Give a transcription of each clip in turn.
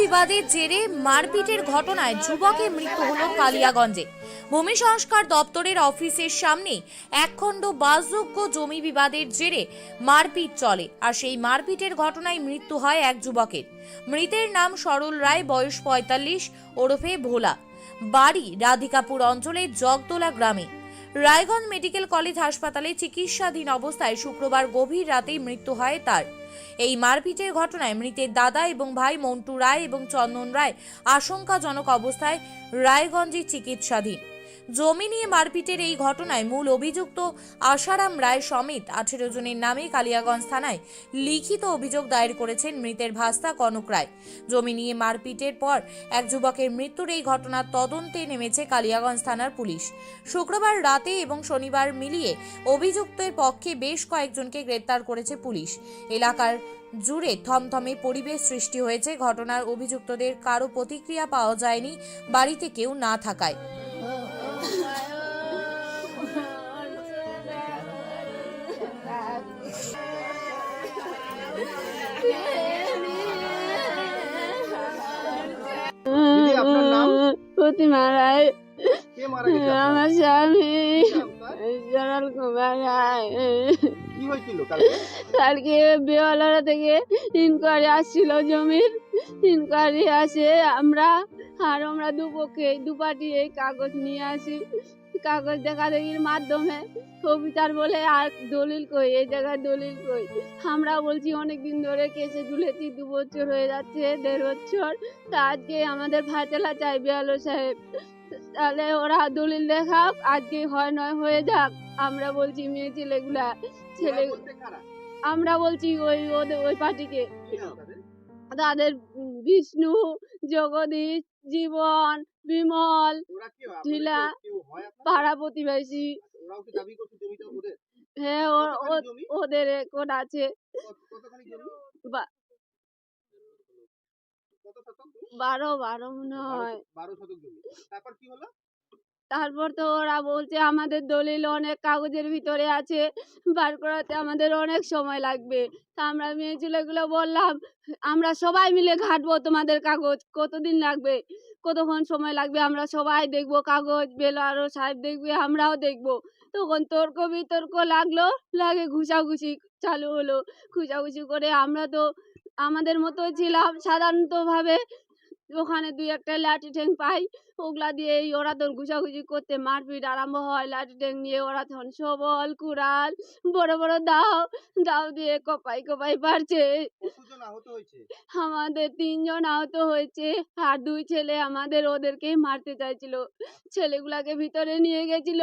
বিবাদের জেরে মারপিটের ঘটনায় যুবকের মৃত্যু হল কালিয়াগঞ্জে। ভূমি সংস্কার দপ্তরের অফিসের সামনে একখণ্ড বাসযোগ্য জমি বিবাদের জেরে মারপিট চলে, আর সেই মারপিটের ঘটনায় মৃত্যু হয় এক যুবকের। মৃতের নাম সরল রায়, বয়স পঁয়তাল্লিশ, ওরফে ভোলা। বাড়ি রাধিকাপুর অঞ্চলের জগদোলা গ্রামে। রায়গঞ্জ মেডিকেল কলেজ হাসপাতালে চিকিৎসাধীন অবস্থায় শুক্রবার গভীর রাতেই মৃত্যু হয় তার। এই মারপিটের ঘটনায় মৃতের দাদা এবং ভাই মন্টু রায় এবং চন্দন রায় আশঙ্কাজনক অবস্থায় রায়গঞ্জে চিকিৎসাধীন। জমি নিয়ে মারপিটের এই ঘটনায় মূল অভিযুক্ত আশারাম রায় সমেত আঠেরো জনের নামে কালিয়াগঞ্জ থানায় লিখিত অভিযোগ দায়ের করেছেন মৃতের ভাস্তা কনক রায়। জমি নিয়ে মারপিটের পর এক যুবকের মৃত্যুর এই ঘটনার তদন্তে নেমেছে কালিয়াগঞ্জ থানার পুলিশ। শুক্রবার রাতে এবং শনিবার মিলিয়ে অভিযুক্তের পক্ষে বেশ কয়েকজনকে গ্রেপ্তার করেছে পুলিশ। এলাকার জুড়ে থমথমে পরিবেশ সৃষ্টি হয়েছে। ঘটনার অভিযুক্তদের কারও প্রতিক্রিয়া পাওয়া যায়নি। বাড়িতে কেউ না থাকায়। দিদি, আপনার নাম? প্রতিমা রায়। কে মারা গেছে আমার স্বামী। কুমার রায়। কি হয়েছিল কালকে? কালকে বেওয়ালারা থেকে ইনকোয়ারি আসছিল জমির। ইনকোয়ারি আসে আমরা আর আমরা দুপক্ষে দুপাটি এই কাগজ নিয়ে আসি। কাগজ দেখা দেখির মাধ্যমে কবিতার বলে আর দলিল কই এই জায়গায় দলিল কই? আমরা বলছি অনেক দিন ধরে কেসে ঝুলেছি দু বছর হয়ে যাচ্ছে দেড় বছর। তা আজকে আমাদের ভাইটেলা চাই বিয়ালো সাহেব। তাহলে ওরা দলিল দেখাক আজকে হয় নয় হয়ে যাক। আমরা বলছি মেয়ে ছেলেগুলা ছেলে? আমরা বলছি ওই ওদের ওই পার্টিকে? তাদের? বিষ্ণু জগদীশ জীবন বিমল হয়? আপনাদের ঢিলা? পাড়া প্রতিবেশী আচ্ছা? হ্যাঁ? ওদের রেকর্ড আছে বারো বারো মনে হয় বারো শতক জমি। তারপর কি হলো? তারপর তো ওরা বলছে, আমাদের দলিল অনেক কাগজের ভিতরে আছে, বার করাতে আমাদের অনেক সময় লাগবে। তা আমরা মেয়ে ছেলেগুলো বললাম, আমরা সবাই মিলে ঘাটবো তোমাদের কাগজ, কতদিন লাগবে? কতক্ষণ সময় লাগবে? আমরা সবাই দেখব কাগজ বেলারও সাহেব দেখবে, আমরাও দেখব। তখন তর্ক বিতর্ক লাগল, লাগে ঘুষাঘুষি চালু হলো। ঘুষাঘুষি করে আমরা তো আমাদের মতো ছিলাম সাধারণতভাবে। ওখানে দুই একটা লাঠি ঠ্যাং পাই ওগুলা দিয়ে ওরা তখন ঘুষাঘুষি করতে মারপিট আরম্ভ হয় লাঠি ঠ্যাং নিয়ে ওরা তখন সবল কুড়াল বড় বড় দাও দাও দিয়ে কপাই কপাই পারছে? আমাদের তিনজন আহত হয়েছে আর দুই ছেলে আমাদের ওদেরকেই মারতে চাইছিল ছেলেগুলাকে ভিতরে নিয়ে গেছিল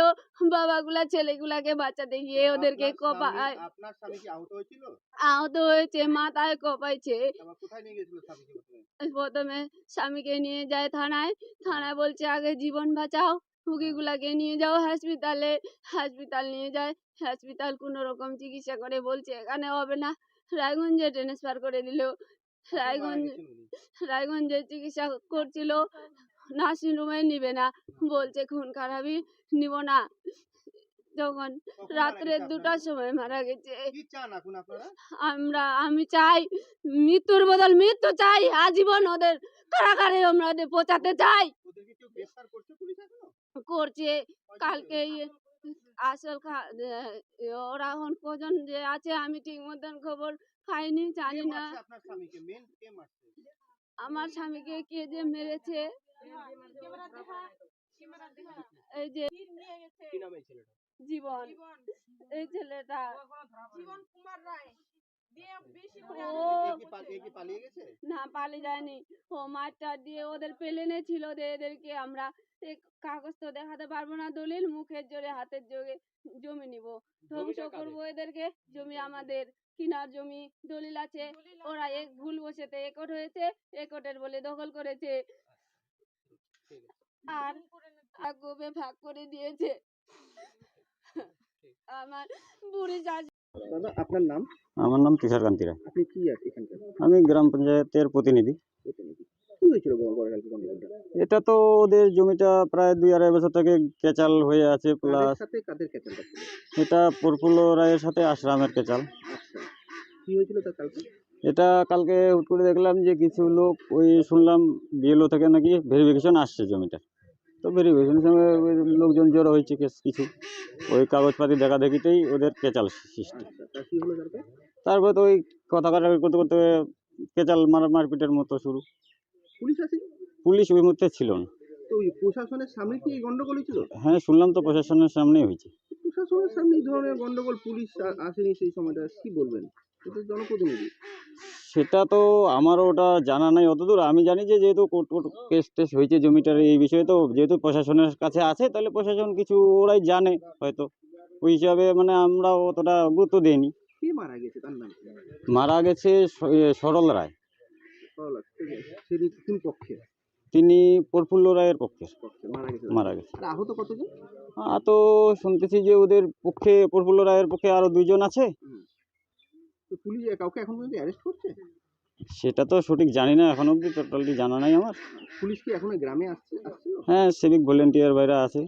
বাবাগুলা ছেলেগুলাকে বাঁচাতে গিয়ে ওদেরকে কপাই আপনার স্বামী কি আহত হয়েছিল? আহত হয়েছে মাথায় কপাইছে প্রথমে? স্বামীকে নিয়ে যায় থানায় থানায় বলছে আগে জীবন বাঁচাও রুগীগুলাকে নিয়ে যাও হসপিটালে হসপিটাল নিয়ে যায় হসপিটাল কোনো রকম চিকিৎসা করে বলছে এখানে হবে না। রায়গঞ্জে ট্রান্সফার করে দিল। রায়গঞ্জ রায়গঞ্জে চিকিৎসা করছিল নার্সিং রুমে নিবে না। বলছে খুন খারাপই নিব না। যখন রাত্রে দুটার সময় মারা গেছে? আমরা আমি চাই মৃত্যুর বদল মৃত্যু চাই আজীবন ওদের কারাগারে আমরা ওদের পৌঁছাতে চাই। করছে কালকে ইয়ে আসল ওরা এখন কজন যে আছে আমি ঠিক মতন খবর পাইনি কে জানি না? আমার স্বামীকে কে যে মেরেছে? এই যে জীবন। এই ছেলেটা। জীবন কুমার রায়? না পালিয়ে যায়নি। ও মাঠটা দিয়ে ওদের পেলেনে ছিল এদেরকে আমরা কাগজ তো দেখাতে পারব না দলিল মুখের জোরে হাতের জোরে জমি নিব। ধ্বংস করব এদেরকে। জমি আমাদের কিনার জমি দলিল আছে। ওরা এক ভুল বসেতে একট হয়েছে একটের বলে দখল করেছে। আর আগবে ভাগ করে দিয়েছে। আমার বুড়ি দাদা আপনার নাম? আমার নাম তুষার কান্তি রায় আপনি কি এখানকার? আমি গ্রাম পঞ্চায়েতের প্রতিনিধি। প্রতিনিধি। কি হয়েছিল গতকালকে গন্ডগোলটা? এটা তো ওদের জমিটা প্রায় দুই আড়াই বছর থেকে কেচাল হয়ে আছে প্লাস সাথে কাদের ক্যাচালটা ছিল? এটা প্রফুল্ল রায়ের সাথে আশরামের কেচাল। আচ্ছা। কি হয়েছিল তার কালকে? এটা কালকে হুট করে দেখলাম যে কিছু লোক ওই শুনলাম বিএলও থেকে নাকি ভেরিফিকেশন আসছে জমিটা তো ভেরিফিকেশনের সঙ্গে লোকজন জড়ো হয়েছে কেস কিছু। ওই কাগজপাতি দেখা দেখিতেই ওদের কেচাল সৃষ্টি। আচ্ছা হলো তারপর? তো ওই কথা কাটাকাটি করতে করতে কেচাল মার মারপিটের মতো শুরু। পুলিশ আছে? পুলিশ ওই মুহূর্তে ছিল না। তো প্রশাসনের সামনে কি এই গন্ডগোল ছিল হ্যাঁ শুনলাম তো প্রশাসনের সামনেই হয়েছে। প্রশাসনের সামনে এই ধরনের গন্ডগোল পুলিশ আসেনি সেই সময়টা কি বলবেন? জনপ্রতিনিধি। সেটা তো আমারও ওটা জানা নাই অতদূর। আমি জানি যে যেহেতু কোর্ট কোর্ট কেস টেস হয়েছে জমিটার এই বিষয়ে তো যেহেতু প্রশাসনের কাছে আছে তাহলে প্রশাসন কিছু ওরাই জানে হয়তো। ওই হিসাবে মানে আমরা অতটা গুরুত্ব দিইনি। মারা গেছে? তার নাম মারা গেছে সরল রায়। তিনি কোন পক্ষে তিনি প্রফুল্ল রায়ের পক্ষে মারা গেছে আহত কতজন? আর শুনতেছি যে ওদের পক্ষে প্রফুল্ল রায়ের পক্ষে আরও দুইজন আছে। তো পুলিশ কাউকে এখন পর্যন্ত অ্যারেস্ট করছে? সেটা তো সঠিক জানি না এখন অবধি টোটালি জানা নাই আমার। পুলিশ কি এখন গ্রামে আসছে আসছিল হ্যাঁ সিভিক ভলেন্টিয়ার বাইরে আছে।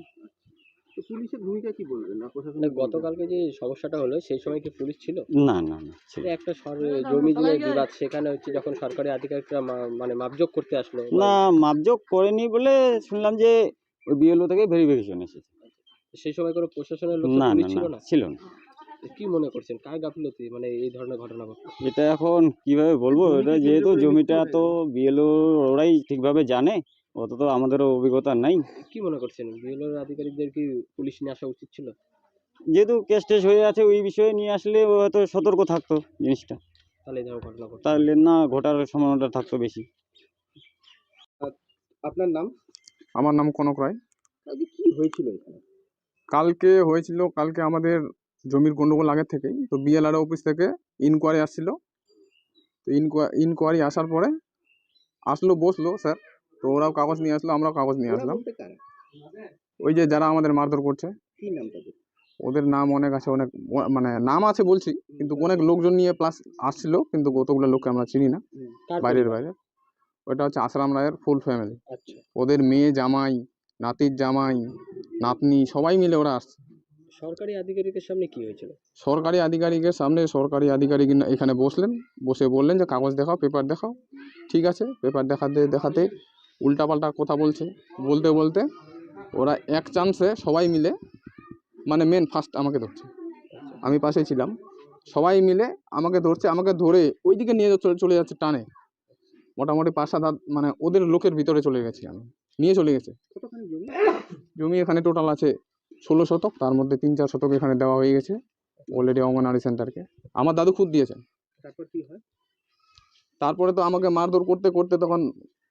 তো পুলিশের ভূমিকা কি বলবেন? না মানে প্রশাসনের গতকালকে যে সমস্যাটা হলো সেই সময় কি পুলিশ ছিল? না না না ছিল। একটা সর- জমি নিয়ে বিবাদ সেখানে হচ্ছে যখন সরকারি আধিকারিকরা মা- মানে মাপজোক করতে আসলো। না মাপজোক করেনি বলে শুনলাম যে ওই বিএলও থেকে ভেরিফিকেশন এসেছে। সেই সময় কোনো প্রশাসনের লোক না পুলিশ না ছিল না না? ছিল না। কি মনে করছেন? কার গাফিলতি? মানে এই ধরনের ঘটনা ঘটলো এটা এখন কীভাবে বলব? এটা যেহেতু জমিটা তো বিএলও ওরাই ঠিকভাবে জানে অত তো আমাদেরও অভিজ্ঞতা নাই। কি মনে করছেন? বিএলওর আধিকারিকদের কি পুলিশ নিয়ে আসা উচিত ছিল? যেহেতু কেস টেস হয়ে আছে ওই বিষয়ে নিয়ে আসলে হয়তো সতর্ক থাকতো জিনিসটা। তাহলে এই ধরনের ঘটনা ঘটলো তাহলে না ঘটার সম্ভাবনাটা থাকতো বেশি। আপনার নাম? আমার নাম কনক রায়। কি হয়েছিল এখানে? কালকে হয়েছিল কালকে আমাদের জমির গন্ডগোল আগের থেকেই। তো বিএলআর অফিস থেকে ইনকোয়ারি আসছিল। তো ইনকোয়ারি আসার পরে আসলো বসল স্যার। তো ওরাও কাগজ নিয়ে আসলো আমরাও কাগজ নিয়ে আসলাম। ওই যে যারা আমাদের মারধর করছে। ওদের নাম অনেক আছে অনেক মানে নাম আছে বলছি কিন্তু অনেক লোকজন নিয়ে প্লাস আসছিল কিন্তু কতগুলো লোককে আমরা চিনি না বাইরের বাইরে। ওটা হচ্ছে আসারাম রায়ের ফুল ফ্যামিলি আচ্ছা। ওদের মেয়ে জামাই নাতির জামাই নাতনি সবাই মিলে ওরা আসছে। সরকারি আধিকারিকের সামনে কি হয়েছিল? সরকারি আধিকারিকের সামনে সরকারি আধিকারিক এখানে বসলেন বসে বললেন যে কাগজ দেখাও পেপার দেখাও ঠিক আছে পেপার দেখাতে দেখাতে উল্টাপাল্টা কথা বলছে। বলতে বলতে ওরা এক চান্সে সবাই মিলে মানে মেন ফার্স্ট আমাকে ধরছে। আমি পাশে ছিলাম। সবাই মিলে আমাকে ধরছে আমাকে ধরে ওইদিকে নিয়ে চলে চলে যাচ্ছে টানে। মোটামুটি পাঁচ সাত মানে ওদের লোকের ভিতরে চলে গেছি আমি। নিয়ে চলে গেছে। জমি? এখানে টোটাল আছে ষোলো শতক তার মধ্যে তিন চার শতক এখানে দেওয়া হয়ে গেছে অলরেডি অঙ্গনারী সেন্টারকে আমার দাদু খুদ দিয়েছেন। তারপর কি হয়? তারপরে তো আমাকে মারধর করতে করতে তখন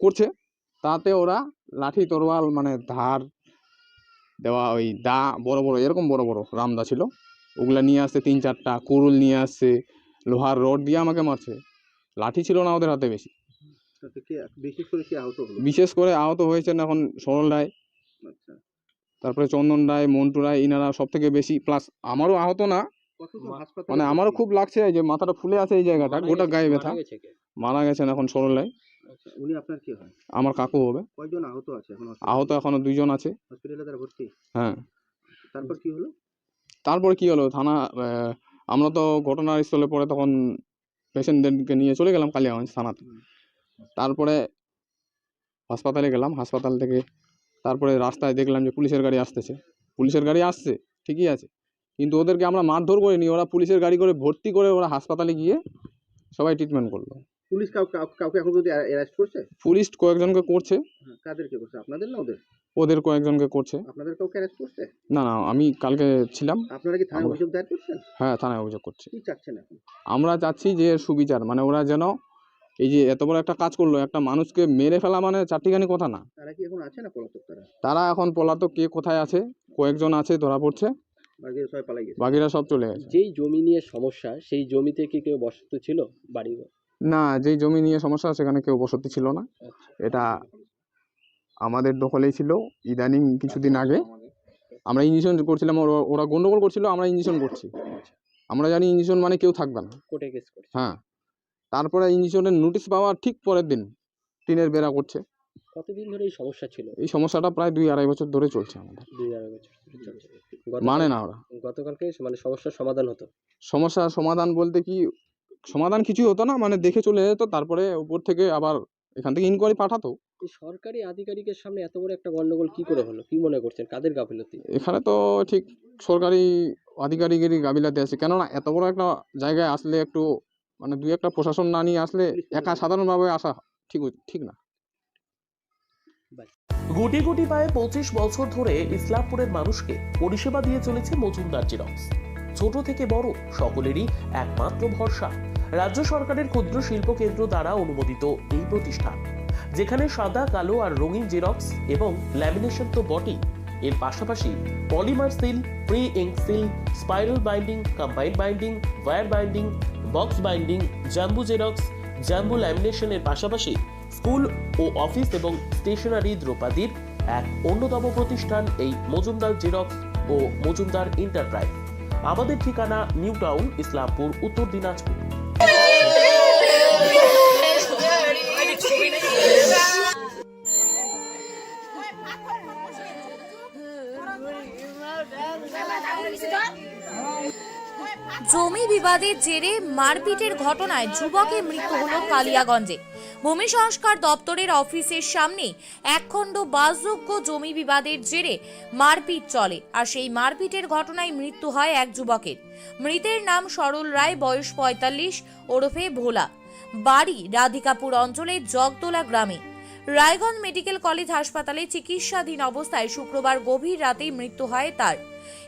করছে। তাতে ওরা লাঠি তরোয়াল মানে ধার দেওয়া ওই দা বড় বড় এরকম বড় বড় রামদা ছিল। ওগুলা নিয়ে আসছে তিন চারটা কুরুল নিয়ে আসছে লোহার রড দিয়ে আমাকে মারছে। লাঠি ছিল না ওদের হাতে বেশি। বিশেষ করে আহত হয়েছেন এখন সরল রায়। আচ্ছা। তারপরে চন্দন রায় মন্টু রায় ইনারা সব থেকে বেশি প্লাস আমারও আহত না। মানে আমারও খুব লাগছে যে মাথাটা ফুলে আছে এই জায়গাটা গোটা গায়ে ব্যথা। মারা গেছেন এখন সরলায় আচ্ছা উনি আপনার কি হয়? আমার কাকু হবে। কয়জন আহত আছে এখন আহত এখনও দুইজন আছে। হসপিটালে তারা ভর্তি? হ্যাঁ। তারপর কি হলো? তারপরে কি হলো? থানা আহ, আমরা তো ঘটনাস্থলে পরে তখন পেশেন্টদেরকে নিয়ে চলে গেলাম কালিয়াগঞ্জ থানাতে। তারপরে হাসপাতালে গেলাম হাসপাতাল থেকে তারপরে রাস্তায় দেখলাম যে পুলিশের গাড়ি আসতেছে। পুলিশের গাড়ি আসছে ঠিকই আছে। কিন্তু ওদেরকে আমরা মারধর করিনি ওরা পুলিশের গাড়ি করে ভর্তি করে ওরা হাসপাতালে গিয়ে সবাই ট্রিটমেন্ট করল। পুলিশ কাউকে এখন পর্যন্ত অ্যারেস্ট করছে? পুলিশ কয়েকজনকে করছে। হ্যাঁ, কাদেরকে করছে? আপনাদের না ওদের? ওদের কয়েকজনকে করছে। আপনাদের কাউকে অ্যারেস্ট করছে? না না আমি কালকে ছিলাম। আপনারা কি থানায় অভিযোগ দায়ের করছেন? হ্যাঁ থানায় অভিযোগ করছি। কি চাচ্ছেন এখন? আমরা চাচ্ছি যে সুবিচার মানে ওরা যেন এই যে এত বড় একটা কাজ করল একটা মানুষকে মেরে ফেলা মানে চারটিখানি কথা না। তারা কি এখন আছে না পলাতক তারা? তারা এখন পলাতক কে কোথায় আছে? কয়েকজন আছে ধরা পড়ছে। বাকি সবাই পালাই গেছে। বাকিরা সব চলে গেছে। যেই জমি নিয়ে সমস্যা সেই জমিতে কি কেউ বসতি ছিল বাড়ি না যেই জমি নিয়ে সমস্যা সেখানে কেউ বসতি ছিল না। এটা আমাদের দখলেই ছিল ইদানিং কিছুদিন আগে। আমরা ইঞ্জেকশন করছিলাম ওরা- ওরা গন্ডগোল করছিল আমরা ইঞ্জেকশন করছি। আমরা জানি ইঞ্জেকশন মানে কেউ থাকবে না। কোর্টে কেস করছে। হ্যাঁ। তারপরে ইঞ্জেকশনের নোটিশ পাওয়ার ঠিক পরের দিন টিনের বেড়া করছে। কতদিন ধরে এই সমস্যা ছিল? এই সমস্যাটা প্রায় দুই আড়াই বছর ধরে চলছে আমাদের। দুই আড়াই বছর চলছে। মানে না ওরা। গতকালকে মানে সমস্যার সমাধান হতো? সমস্যার সমাধান বলতে কি সমাধান কিছুই হতো না মানে দেখে চলে যেত তারপরে উপর থেকে আবার এখান থেকে ইনকোয়ারি পাঠাতো। সরকারি আধিকারিকের সামনে এত বড় একটা গন্ডগোল কি করে হলো? কি মনে করছেন? কাদের গাফিলতি? এখানে তো ঠিক সরকারি আধিকারিকেরই গাবিলাতে আছে। কেননা এত বড় একটা জায়গায় আসলে একটু মানে দুই একটা প্রশাসন না নিয়ে আসলে একা সাধারণভাবে আসা ঠিক ঠিক না। গুটি গুটি পায়ে পঁচিশ বছর ধরে ইসলামপুরের মানুষকে পরিষেবা দিয়ে চলেছে মজুমদার জেরক্স। ছোট থেকে বড় সকলেরই একমাত্র ভরসা। রাজ্য সরকারের ক্ষুদ্র শিল্প কেন্দ্র দ্বারা অনুমোদিত এই প্রতিষ্ঠান যেখানে সাদা কালো আর রঙিন জেরক্স এবং ল্যামিনেশন তো বটেই। এর পাশাপাশি polymer seal pre ink seal spiral binding combined binding wire binding box binding jumbo xerox jumbo ল্যামিনেশনের পাশাপাশি স্কুল ও অফিস এবং স্টেশনারি দ্রৌপদীর এক অন্যতম প্রতিষ্ঠান এই মজুমদার জেরক্স ও মজুমদার এন্টারপ্রাইজ আমাদের ঠিকানা নিউ টাউন, ইসলামপুর, উত্তর দিনাজপুর। জমি বিবাদের জেরে মারপিটের ঘটনায় যুবকের মৃত্যু হল কালিয়াগঞ্জে। ভূমি সংস্কার দপ্তরের অফিসের সামনে একখণ্ড বাসযোগ্য জমি বিবাদের জেরে মারপিট চলে, আর সেই মারপিটের ঘটনায় মৃত্যু হয় এক যুবকের। মৃতের নাম সরল রায়, বয়স পঁয়তাল্লিশ, ওরফে ভোলা। বাড়ি রাধিকাপুর অঞ্চলের জগদোলা গ্রামে। রায়গঞ্জ মেডিকেল কলেজ হাসপাতালে চিকিৎসাধীন অবস্থায় শুক্রবার গভীর রাতেই মৃত্যু হয় তার।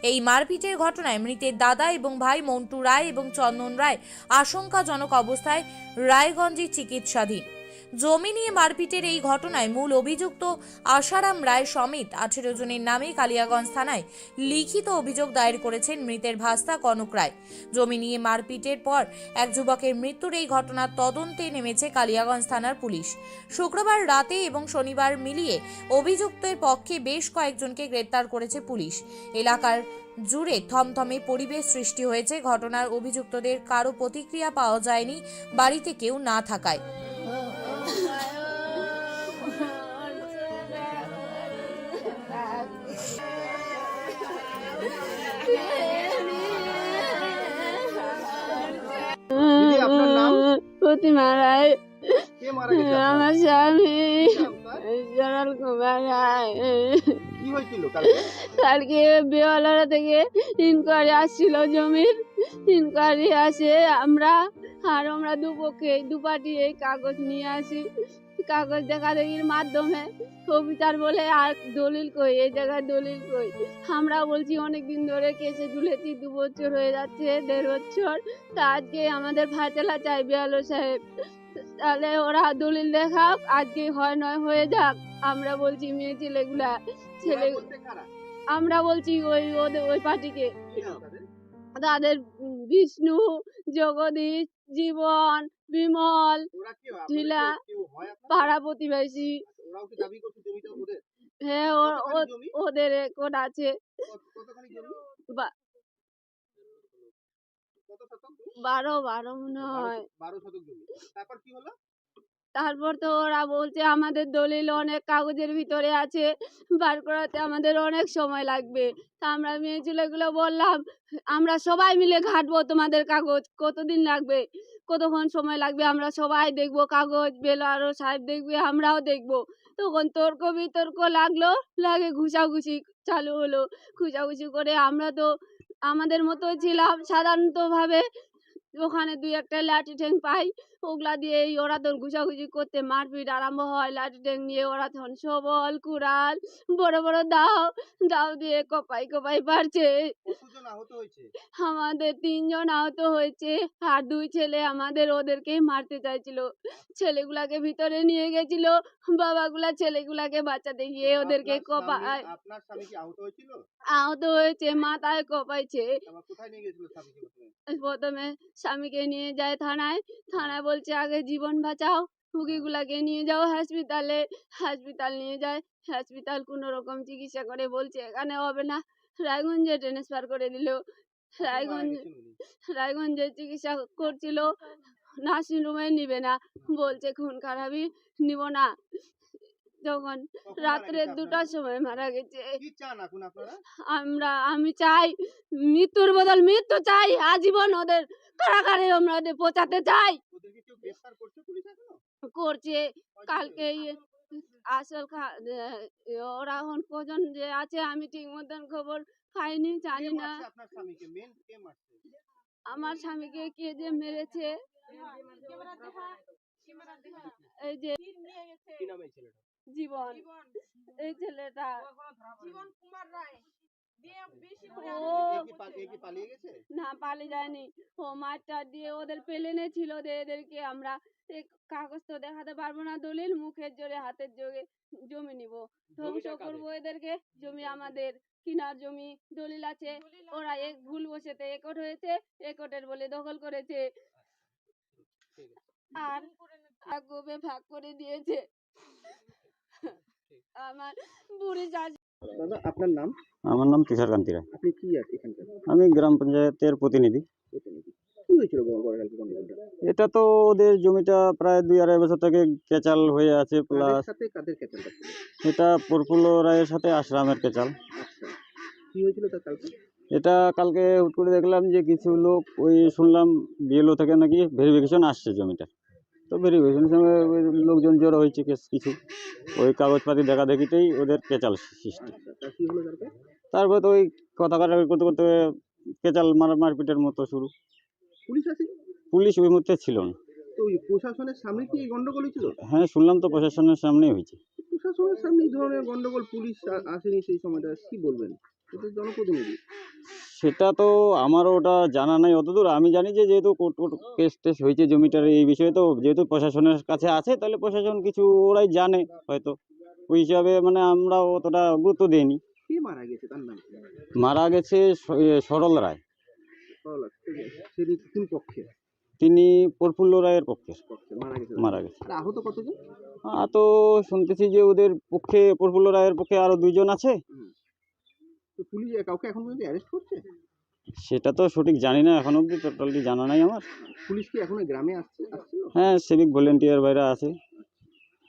এই মারপিটের ঘটনায় মৃতের দাদা এবং ভাই মন্টু রায় এবং চন্দন রায় আশঙ্কাজনক অবস্থায় রায়গঞ্জে চিকিৎসাধীন। জমি নিয়ে মারপিটের এই ঘটনায় মূল অভিযুক্ত আশারাম রায় সমেত আঠেরো জনের নামে কালিয়াগঞ্জ থানায় লিখিত অভিযোগ দায়ের করেছেন মৃতের ভাস্তা কনক রায়। জমি নিয়ে মারপিটের পর এক যুবকের মৃত্যুর এই ঘটনার তদন্তে নেমেছে কালিয়াগঞ্জ থানার পুলিশ। শুক্রবার রাতে এবং শনিবার মিলিয়ে অভিযুক্তের পক্ষে বেশ কয়েকজনকে গ্রেপ্তার করেছে পুলিশ। এলাকার জুড়ে থমথমে পরিবেশ সৃষ্টি হয়েছে। ঘটনার অভিযুক্তদের কারও প্রতিক্রিয়া পাওয়া যায়নি। বাড়িতে কেউ না থাকায়। আপনার নাম? প্রতিমা রায়। কে মারা গেছে আমার স্বামী। জরাল কুমার রায়। কি হয়েছিল কালকে? কালকে বেওয়ালারা থেকে ইনকোয়ারি আসছিল জমির। ইনকোয়ারি আসে আমরা আর আমরা দুপক্ষে দুপাটি এই কাগজ নিয়ে আসি। কাগজ দেখা দেখির মাধ্যমে অফিসার বলে আর দলিল কই এই জায়গায় দলিল কই? আমরা বলছি অনেক দিন ধরে কেসে ঝুলেছি দু বছর হয়ে যাচ্ছে দেড় বছর। তা আজকে আমাদের ফাঁচেলা চাই বেয়ালো সাহেব। তাহলে ওরা দলিল দেখাক আজকে হয় নয় হয়ে যাক। আমরা বলছি মেয়ে ছেলেগুলা ছেলে? আমরা বলছি ওই ওদের ওই পার্টিকে? তাদের? বিষ্ণু জগদীশ জীবন বিমল ওরা ঢিলা, হয়? পাড়া প্রতিবেশী ওদের? হ্যাঁ? ওদের রেকর্ড আছে বারো বারো মনে হয় বারো শতক জমি। তারপর কি হলো? তারপর তো ওরা বলছে, আমাদের দলিল অনেক কাগজের ভিতরে আছে, বার করাতে আমাদের অনেক সময় লাগবে। তা আমরা মেয়ে ছেলেগুলো বললাম, আমরা সবাই মিলে ঘাটবো তোমাদের কাগজ, কতদিন লাগবে? কতক্ষণ সময় লাগবে? আমরা সবাই দেখব, কাগজ বেলারও সাহেব দেখবে, আমরাও দেখব। তখন তর্ক বিতর্ক লাগল, লাগে ঘুষাঘুষি চালু হলো। ঘুষাঘুষি করে আমরা তো, আমাদের মতো ছিলাম সাধারণতভাবে। ওখানে দুই একটা লাঠি ঠ্যাং পাই ওগুলা দিয়ে ওরা তখন ঘুষাঘুষি করতে মারপিট আরম্ভ হয়। লাঠি ঠ্যাং নিয়ে ওরা তখন সবল কুড়াল বড় বড় দাও দাও দিয়ে কপাই কপাই পারছে? আমাদের তিনজন আহত হয়েছে আর দুই ছেলে আমাদের ওদেরকেই মারতে চাইছিল। ছেলেগুলাকে ভিতরে নিয়ে গেছিল বাবাগুলা ছেলেগুলাকে বাঁচাতে গিয়ে ওদেরকে কপাই আহত হয়েছে মাথায় কপাইছে। প্রথমে? স্বামীকে নিয়ে যায় থানায়। থানায় বলছে, আগে জীবন বাঁচাও, রুগীগুলাকে নিয়ে যাও হসপিটালে হসপিটাল নিয়ে যায়। হসপিটাল কোনো রকম চিকিৎসা করে বলছে, এখানে হবে না। রায়গঞ্জে ট্রান্সফার করে দিল। রায়গঞ্জ, রায়গঞ্জে চিকিৎসা করছিল। নার্সিং রুমে নিবে না। বলছে, খুন খারাপই নিব না। তখন রাত্রে দুটার সময় মারা গেছে। আমরা আমি চাই মৃত্যুর বদল মৃত্যু চাই আজীবন ওদের কারাগারে আমরা ওদের পৌঁছাতে চাই। করছে পুলিশ এখনও? করছে। কালকে ইয়ে আসল খা- ওরা এখন কজন যে আছে আমি ঠিক মতন খবর পাইনি জানি না। আমার স্বামীকে কে যে মেরেছে? এই যে জীবন। এই ছেলেটা। জীবন কুমার রায়। দিয়ে বেশি করে ও এ কি পা- এ কি পালিয়ে গেছে? না পালিয়ে যায়নি। ও মাঠটা দিয়ে ওদের পেলেনে ছিল এদেরকে আমরা কাগজ তো দেখাতে পারব না। দলিল মুখের জোরে হাতের জোরে জমি নিব। ধ্বংস করব এদেরকে। জমি আমাদের কিনার জমি। দলিল আছে। ওরা এক ভুল বসেতে একট হয়েছে। একটের বলে দখল করেছে। আর আর গোবে ভাগ করে দিয়েছে। আমার বুড়ি শাশু দাদা আপনার নাম? আমার নাম তুষার কান্তি রায় আপনি কি আছে এখানকার? আমি গ্রাম পঞ্চায়েতের প্রতিনিধি। প্রতিনিধি। কি হয়েছিল গতকালকে গন্ডগোলটা এটা তো ওদের জমিটা প্রায় দুই আড়াই বছর থেকে কেচাল হয়ে আছে কাদের প্লাস সাথে কাদের কেচালটা ছিল? এটা প্রফুল্ল রায়ের সাথে আশরামের কেচাল। আচ্ছা। কি হয়েছিল তা কালকে? এটা কালকে হুট করে দেখলাম যে কিছু লোক ওই শুনলাম বিএলও থেকে নাকি ভেরিফিকেশন আসছে জমিটা তো ভেরিফিকেশনের সময় ওই লোকজন জড়ো হয়েছে কেস কিছু। ওই কাগজপাতি দেখা দেখিতেই ওদের কেচাল সৃষ্টি। তারপর তো ওই কথা কাটাকাটি করতে করতে কেচাল মার মারপিটের মতো শুরু। পুলিশ আছে? পুলিশ ওই মুহূর্তে ছিল না। তো ওই প্রশাসনের সামনে কি গন্ডগোল ছিল? হ্যাঁ শুনলাম তো প্রশাসনের সামনেই হয়েছে। প্রশাসনের সামনে এই ধরনের গন্ডগোল পুলিশ আসেনি সেই সময়টা কি বলবেন? এটা জনপ্রতিনিধি। সেটা তো আমারও ওটা জানা নাই। অতদূর আমি জানি যে যেহেতু কোর্ট কোর্ট কেস টেস হয়েছে জমিটার এই বিষয়ে তো যেহেতু প্রশাসনের কাছে আছে তাহলে প্রশাসন কিছু ওরাই জানে হয়তো। ওই হিসাবে মানে আমরা অতটা গুরুত্ব দিইনি। মারা গেছে? সরল রায়। তিনি প্রফুল্ল রায়ের পক্ষে। মারা গেছে। আহত কতজন? তো শুনতেছি যে ওদের পক্ষে প্রফুল্ল রায়ের পক্ষে আরও দুইজন আছে। তো পুলিশ কাউকে এখন পর্যন্ত অ্যারেস্ট করছে? সেটা তো সঠিক জানি না এখন অবধি টোটালি জানা নাই আমার। পুলিশ কি এখন গ্রামে আসছে হ্যাঁ সিভিক ভলেন্টিয়ার বাইরে আছে।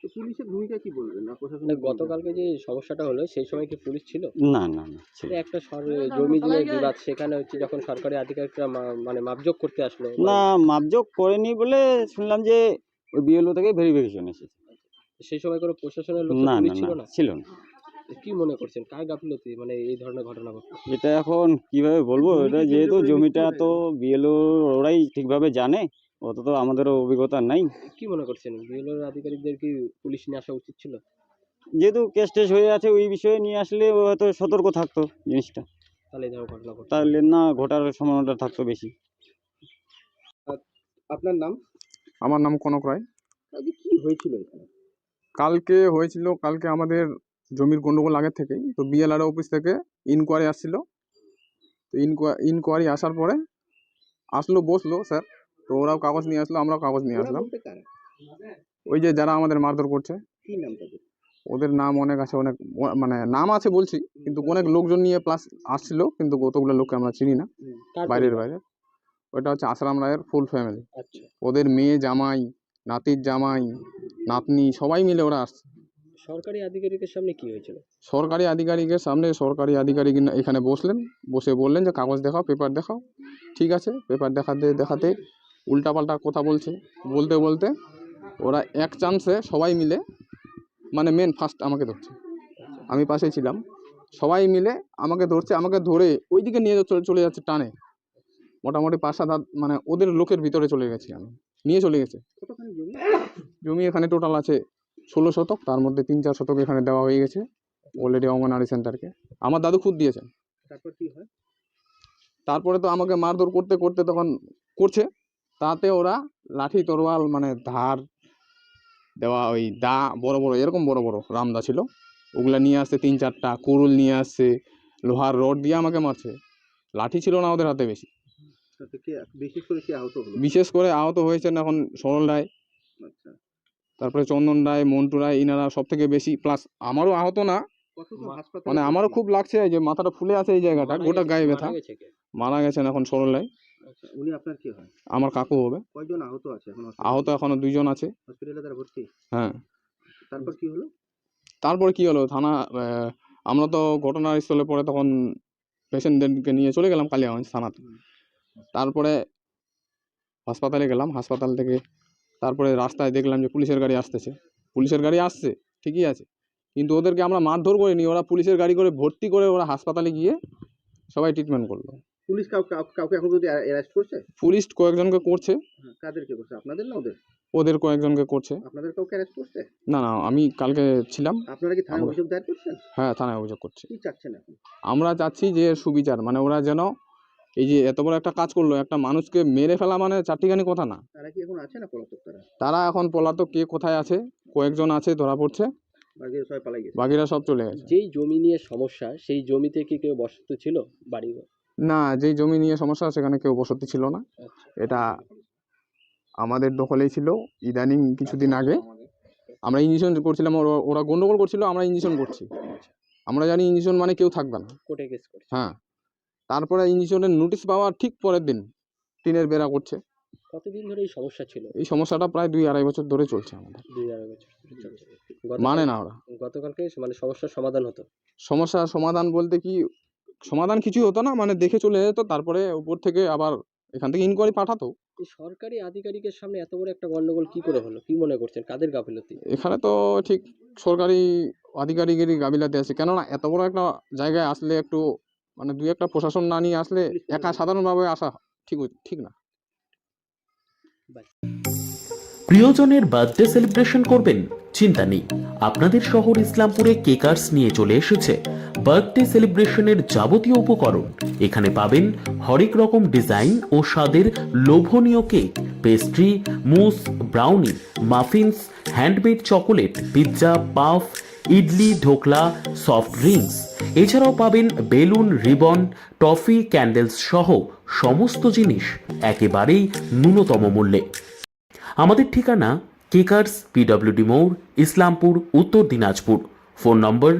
তো পুলিশের ভূমিকা কি বলবেন? না প্রশাসন মানে গতকালকে যে সমস্যাটা হলো সেই সময় কি পুলিশ ছিল? না না না ছিল। একটা সর- জমি নিয়ে বিবাদ সেখানে হচ্ছে যখন সরকারি আধিকারিকরা মা- মানে মাপজোক করতে আসলো। না মাপজোক করেনি বলে শুনলাম যে ওই বিএলও থেকে ভেরিফিকেশন এসেছে। সেই সময় কোনো প্রশাসনের লোক না পুলিশ না ছিল না না? ছিল না। কি মনে করছেন? কার গাফিলতি? মানে এই ধরনের ঘটনা ঘটলো এটা এখন কীভাবে বলব? এটা যেহেতু জমিটা তো বিএলও ওরাই ঠিকভাবে জানে অত তো আমাদেরও অভিজ্ঞতা নাই। কি মনে করছেন? বিএলওর আধিকারিকদের কি পুলিশ নিয়ে আসা উচিত ছিল? যেহেতু কেস টেস হয়ে আছে ওই বিষয়ে নিয়ে আসলে হয়তো সতর্ক থাকতো জিনিসটা। তাহলে এই ধরনের ঘটনা ঘটলো তাহলে না ঘটার সম্ভাবনাটা থাকতো বেশি। আপনার নাম? আমার নাম কনক রায়। কি হয়েছিল এখানে? কালকে হয়েছিল কালকে আমাদের জমির গন্ডগোল আগের থেকেই। তো বিএলআর অফিস থেকে ইনকোয়ারি আসছিল। তো ইনকোয়ারি আসার পরে আসলো বসল স্যার তো ওরাও কাগজ নিয়ে আসলো আমরাও কাগজ নিয়ে আসলাম। ওই যে যারা আমাদের মারধর করছে। ওদের নাম অনেক আছে অনেক মানে নাম আছে বলছি কিন্তু অনেক লোকজন নিয়ে প্লাস আসছিল কিন্তু কতগুলো লোককে আমরা চিনি না বাইরের বাইরে। ওটা হচ্ছে আসারাম রায়ের ফুল ফ্যামিলি আচ্ছা। ওদের মেয়ে জামাই নাতির জামাই নাতনি সবাই মিলে ওরা আসছে। সরকারি আধিকারিকের সামনে কি হয়েছিল? সরকারি আধিকারিকের সামনে সরকারি আধিকারিক এখানে বসলেন বসে বললেন যে কাগজ দেখাও পেপার দেখাও। ঠিক আছে পেপার দেখাতে দেখাতে উল্টাপাল্টা কথা বলছে। বলতে বলতে ওরা এক চান্সে সবাই মিলে মানে মেন ফার্স্ট আমাকে ধরছে। আমি পাশে ছিলাম। সবাই মিলে আমাকে ধরছে আমাকে ধরে ওইদিকে নিয়ে চলে চলে যাচ্ছে টানে। মোটামুটি পাঁচ সাত মানে ওদের লোকের ভিতরে চলে গেছি আমি। নিয়ে চলে গেছে। জমি? এখানে টোটাল আছে ষোলো শতক তার মধ্যে তিন চার শতক এখানে দেওয়া হয়ে গেছে অলরেডি অঙ্গনারী সেন্টারকে আমার দাদু খুদ দিয়েছেন। তারপর কি হয়? তারপরে তো আমাকে মারধর করতে করতে তখন করছে। তাতে ওরা লাঠি তরোয়াল মানে ধার দেওয়া ওই দা বড় বড় এরকম বড় বড় রামদা ছিল। ওগুলা নিয়ে আসছে তিন চারটা কুরুল নিয়ে আসছে লোহার রড দিয়ে আমাকে মারছে। লাঠি ছিল না ওদের হাতে বেশি। বিশেষ করে আহত বিশেষ করে আহত হয়েছেন এখন সরল রায়। আচ্ছা। তারপরে চন্দন রায় মন্টু রায় ইনারা সব থেকে বেশি প্লাস আমারও আহত না। মানে আমারও খুব লাগছে যে মাথাটা ফুলে আছে এই জায়গাটা গোটা গায়ে ব্যথা। মারা গেছেন এখন সরলায় আচ্ছা উনি আপনার কি হয়? আমার কাকু হবে। কয়জন আহত আছে এখন আহত এখনও দুইজন আছে। হসপিটালে তারা ভর্তি? হ্যাঁ। তারপর কি হলো? তারপরে কি হলো? থানা আমরা তো ঘটনাস্থলে পরে তখন পেশেন্টদেরকে নিয়ে চলে গেলাম কালিয়াগঞ্জ থানাতে। তারপরে হাসপাতালে গেলাম হাসপাতাল থেকে তারপরে রাস্তায় দেখলাম যে পুলিশের গাড়ি আসতেছে। পুলিশের গাড়ি আসছে ঠিকই আছে। কিন্তু ওদেরকে আমরা মারধর করিনি ওরা পুলিশের গাড়ি করে ভর্তি করে ওরা হাসপাতালে গিয়ে সবাই ট্রিটমেন্ট করল। পুলিশ কাউ- কাউ- কাউকে এখন যদি অ্যারেস্ট করছে? পুলিশ কয়েকজনকে করছে। হ্যাঁ, কাদেরকে করছে? আপনাদের না ওদের? ওদের কয়েকজনকে করছে। আপনাদের কাউকে অ্যারেস্ট করছে? না না আমি কালকে ছিলাম। আপনারা কি থানায় অভিযোগ দায়ের করছেন? হ্যাঁ থানায় অভিযোগ করছি। কি চাচ্ছেন এখন? আমরা চাচ্ছি যে সুবিচার মানে ওরা যেন এই যে এত বড় একটা কাজ করল একটা মানুষকে মেরে ফেলা মানে চারটিখানি কথা না। তারা কি এখন আছে না পলাতক তারা? তারা এখন পলাতক কে কোথায় আছে? কয়েকজন আছে ধরা পড়ছে। বাকিরা সব চলে গেছে। যেই জমি নিয়ে সমস্যা সেই জমিতে কি কেউ বসত ছিল বাড়ি না যেই জমি নিয়ে সমস্যা সেখানে কেউ বসতি ছিল না। এটা আমাদের দখলেই ছিল। ইদানিং কিছুদিন আগে আমরা ইঞ্জেকশন করছিলাম ওরা- ওরা গন্ডগোল করছিল আমরা ইঞ্জেকশন করছি। আমরা জানি ইঞ্জেকশন মানে কেউ থাকবে না। কোর্টে কেস করছে। হ্যাঁ। তারপরে ইঞ্জেকশনের নোটিশ পাওয়ার ঠিক পরের দিন টিনের বেড়া করছে। কতদিন ধরে এই সমস্যা ছিল? এই সমস্যাটা প্রায় দুই আড়াই বছর ধরে চলছে আমাদের। দুই আড়াই বছর। মানে না ওরা। গতকালকে মানে সমস্যার সমাধান হতো? সমস্যা সমাধান বলতে কি সমাধান কিছুই হতো না মানে দেখে চলে যেত তারপরে উপর থেকে আবার এখান থেকে ইনকোয়ারি পাঠাতো। সরকারি আধিকারিকের সামনে এত বড় একটা গন্ডগোল কি করে হলো? কি মনে করছেন? কাদের গাফিলতি? এখানে তো ঠিক সরকারি আধিকারিকেরই গাবিলাতে আছে। কেননা এত বড় একটা জায়গায় আসলে একটু মানে দুই একটা প্রশাসন না নিয়ে আসলে একা সাধারণভাবে আসা ঠিক ঠিক না। প্রিয়জনের বার্থডে সেলিব্রেশন করবেন চিন্তা নেই। আপনাদের শহর ইসলামপুরে কেকার্স নিয়ে চলে এসেছে। বার্থডে সেলিব্রেশনের যাবতীয় উপকরণ। এখানে পাবেন হরেক রকম ডিজাইন ও স্বাদের লোভনীয় cake. Pastry mousse brownie muffins handmade chocolate pizza puff idli, dhokla soft drinks এছাড়াও পাবেন বেলুন, রিবন, টফি ক্যান্ডেলস সহ সমস্ত জিনিস একেবারেই ন্যূনতম মূল্যে। আমাদের ঠিকানা কেকার্স পিডব্লিউডি মোড় Islampur, Uttar Dinajpur. Phone number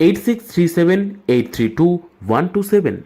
eight six three seven eight three two one two seven